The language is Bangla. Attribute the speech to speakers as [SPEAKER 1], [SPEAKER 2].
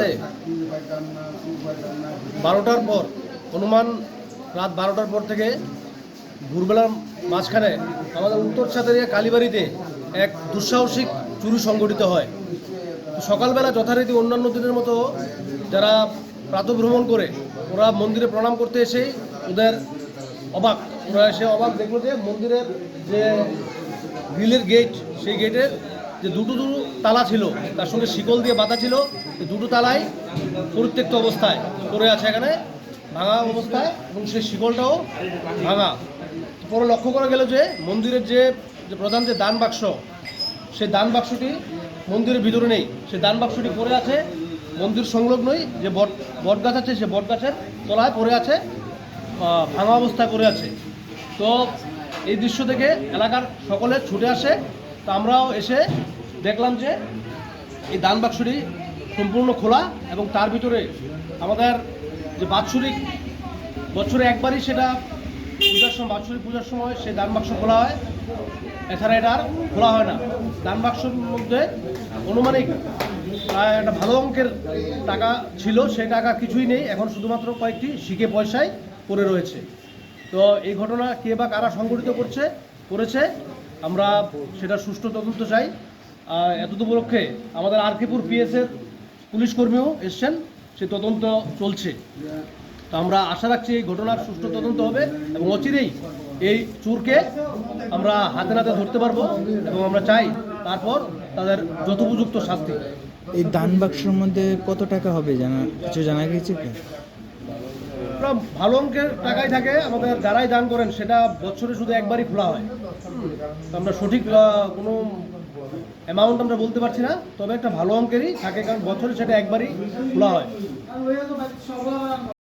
[SPEAKER 1] রাতে বারোটার পর অনুমান রাত বারোটার পর থেকে ভোরবেলার মাঝখানে আমাদের উত্তর ছাতেরিয়া কালীবাড়িতে এক দুঃসাহসিক চুরি সংগঠিত হয়। সকালবেলা যথারীতি অন্যান্য দিনের মতো যারা প্রাতভ্রমণ করে, ওরা মন্দিরে প্রণাম করতে এসেই ওদের অবাক। ওরা এসে অবাক দেখল যে মন্দিরের যে গ্রিলের গেট সেই গেটের যে দুটো দুটো তালা ছিল, তার সঙ্গে শিকল দিয়ে বাঁধা ছিল দুটো তালাই পরিত্যক্ত অবস্থায় পড়ে আছে এখানে, ভাঙা অবস্থায় এবং সেই শিকলটাও ভাঙা। পরে লক্ষ্য করা গেল যে মন্দিরের যে যে প্রধান যে দান বাক্স, সেই দান বাক্সটি মন্দিরের ভিতরে নেই। সেই দান বাক্সটি পড়ে আছে মন্দির সংলগ্নই যে বট বট গাছ আছে, সে বট গাছের তলায় পড়ে আছে ভাঙা অবস্থায় পড়ে আছে। তো এই দৃশ্য দেখে এলাকার সকলে ছুটে আসে। তো আমরাও এসে দেখলাম যে এই দান বাক্সটি সম্পূর্ণ খোলা এবং তার ভিতরে আমাদের যে বাৎসরিক, বছরে একবারই সেটা পূজার সময়, বাৎসরিক পূজার সময় সেই দান বাক্স খোলা হয়। এছাড়া এটা আর খোলা হয় না। দান বাক্সের মধ্যে অনুমানিক প্রায় একটা ভালো অঙ্কের টাকা ছিল, সেই টাকা কিছুই নেই। এখন শুধুমাত্র কয়েকটি শিখে পয়সায় পড়ে রয়েছে। তো এই ঘটনা কে বা কারা সংগঠিত করছে, করেছে আমরা সেটা সুষ্ঠু তদন্ত চাই। এতদ উপলক্ষে আমাদের আরকিপুর পিএসের পুলিশ কর্মীও এসছেন। সে তদন্ত চলছে। তো আমরা আশা রাখছি এই ঘটনার সুষ্ঠু তদন্ত হবে এবং অচিরেই এই চোরকে আমরা হাতে নাতে ধরতে পারব এবং আমরা চাই তারপর তাদের যথোপযুক্ত শাস্তি।
[SPEAKER 2] এই দান বাক্সের মধ্যে কত টাকা হবে জানা কিছু জানা গেছে কি?
[SPEAKER 1] আমরা ভালো অঙ্কের টাকাই থাকে, আমাদের যারাই দান করেন, সেটা বছরে শুধু একবারই খোলা হয়। আমরা সঠিক কোনো অ্যামাউন্ট আমরা বলতে পারছি না, তবে একটা ভালো অঙ্কেরই থাকে, কারণ বছরে সেটা একবারই খোলা হয়।